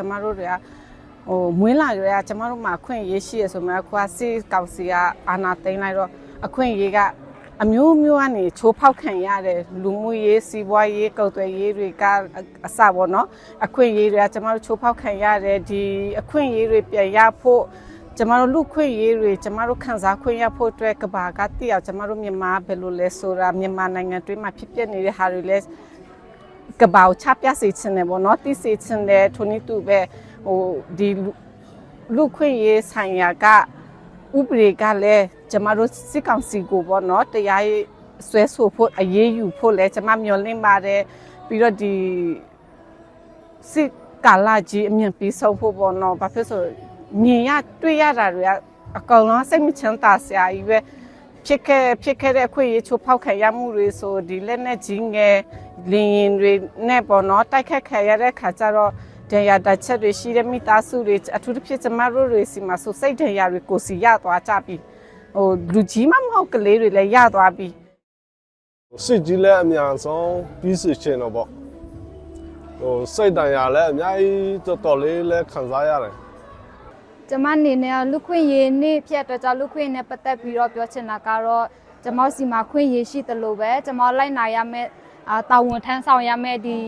ကျမတို့တွေကဟိုမွေးလာကြရကျမတို့မှာအခွင့်အရေးရှိရဆိုမှအခုကစေကောင်စီကအာဏာသိမ်းလိုက်တော့အခွင့်အရေးကအမျိုးမျိုးကနေချိုးဖောက်ခံရတယ်လူမှုရေးစီးပွားရေးကုတ်သွယ်ရေးတွေကအစပေါ့နော်အခွင့်အရေးတွေကကျမတို့ချိုးဖောက်ခံရတယ်ဒီအခွင့်အရေးတွေပြန်ရဖို့ကျမတို့လူခွင့်ရေးတွေကျမတို့ခံစားခွင့်ရဖို့အတွက်ကဘာကတည်အောင်ကျမတို့မြန်မာဘယ်လိုလဲဆိုတာမြန်မာနိုင်ငံတွင်းမှာဖြစ်ပျက်နေတဲ့ဟာတွေလဲ ကပောက်ချပြစေချင်တယ်ပေါ့နော်တိစေချင်တယ်ထိုနည်းတူပဲဟိုဒီလူလူခွင့်ရေးဆိုင်ရာကဥပဒေကလည်းကျမတို့စစ်ကောင်စီကိုပေါ့နော်တရားရေးဆွဲဆိုဖို့အရေးယူဖို့လည်းကျမမျှော်လင့်ပါတယ်ပြီးတော့ဒီစစ်ကာလကြီးအမြင်ပြီးဆုံးဖို့ပေါ့နော်ဘာဖြစ်ဆိုမြင်ရတွေ့ရတာတွေက အကောင်လုံးစိတ်မချမ်းသာစရာကြီးပဲ ဖြစ်ခဲ့ဖြစ်ခဲ့တဲ့အခွင့်အရေးချိုးဖောက်ခံရမှုတွေဆိုဒီလက်နဲ့ကြီးငယ်လင်းရင်တွေနဲ့ပေါ့နော်တိုက်ခတ်ခံရတဲ့ခါကျတော့ဒဏ်ရာတစ်ချက်တွေရှိတဲ့မိသားစုတွေအထူးသဖြင့်ကျမတို့တွေစီမှာဆိုစိတ်ဒဏ်ရာတွေကိုစီရသွားကြပြီဟိုလူကြီးမမဟုတ်ကလေးတွေလည်းရသွားပြီစစ်ကြီးလည်းအများဆုံးပြီးစီချင်တော့ပေါ့ဟိုစိတ်တန်ရာလည်းအများကြီးတော်တော်လေးလည်းခံစားရတယ် ကျမအနေနဲ့လူခွင့်ရေးနေ့ဖြတ်တော့ကြောင့်လူခွင့်နဲ့ပတ်သက်ပြီးတော့ပြောချင်တာကတော့ကျမစီမှာခွင့်ရေးရှိတယ်လို့ပဲကျမလိုက်နာရမယ့်အာတာဝန်ထမ်းဆောင်ရမယ့်ဒီ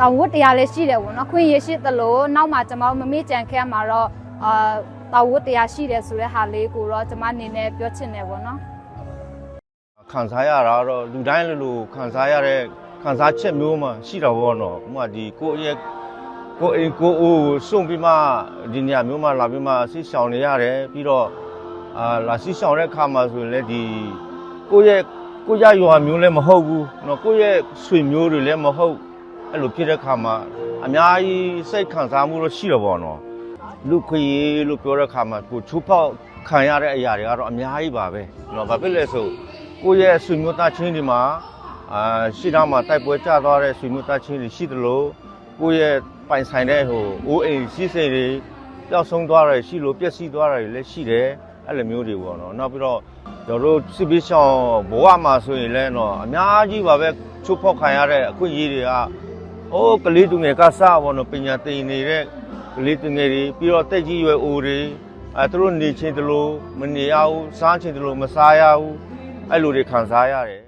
တာဝန်ဝတ္တရားလည်းရှိတယ်ပေါ့နော်ခွင့်ရေးရှိတယ်လို့နောက်မှကျမမမေ့ကြံခဲ့မှာတော့အာတာဝန်ဝတ္တရားရှိတယ်ဆိုတဲ့ဟာလေးကိုတော့ကျမအနေနဲ့ပြောချင်တယ်ပေါ့နော်ခံစားရတာတော့လူတိုင်းလိုလိုခံစားရတဲ့ခံစားချက်မျိုးမှရှိတာပေါ့နော်ဥပမာဒီကိုယ့်ရဲ့ ကိုယ်အိမ်ကိုယ်အိုးကိုစွန့်ပြီးမှဒီနေရာမျိုးမှလာပြီးမှဆိရှောင်နေရတယ်ပြီးတော့အာလာဆိရှောင်တဲ့ခါမှာဆိုရင်လည်းဒီကိုယ့်ရဲ့ကိုယ့်ရရွာမျိုးလည်းမဟုတ်ဘူးเนาะကိုယ့်ရဲ့ဆွေမျိုးတွေလည်းမဟုတ်အဲ့လိုဖြစ်တဲ့ခါမှာအများကြီးစိတ်ခံစားမှုတော့ရှိတော့ပေါ့နော်လူခွေရေးလို့ပြောတဲ့ခါမှာကိုချိုးဖောက်ခံရတဲ့အရာတွေကတော့အများကြီးပါပဲเนาะဘာဖြစ်လဲဆို ကိုယ့်ရဲ့ဆွေမျိုးသားချင်းတွေမှာအာရှိတော့မှတိုက်ပွဲကြသွားတဲ့ဆွေမျိုးသားချင်းတွေရှိသလိုကိုယ့်ရဲ့ ပိုင်ဆိုင်တဲ့ဟိုအိုးအိမ်ရှိစိတ်တွေပျောက်ဆုံးသွားတယ်ရှိလို့ပျက်စီးသွားတယ်လည်းရှိတယ်အဲ့လိုမျိုးတွေပေါ့နော်နောက်ပြီးတော့ကျွန်တော်တို့စစ်ပေးဆောင်ဘဝမှာဆိုရင်လည်းတော့အများကြီးပါပဲချိုးဖောက်ခံရတဲ့အခွင့်အရေးတွေကအိုးကလေးသူငယ်ကစပေါ့နော်ပညာသင်နေတဲ့ကလေးသူငယ်တွေပြီးတော့တက်ကြီးရွယ်အိုတွေအဲသူတို့နေချင်းတလို့မနေရဘူးစားချင်းတလို့မစားရဘူးအဲ့လိုတွေခံစားရတယ်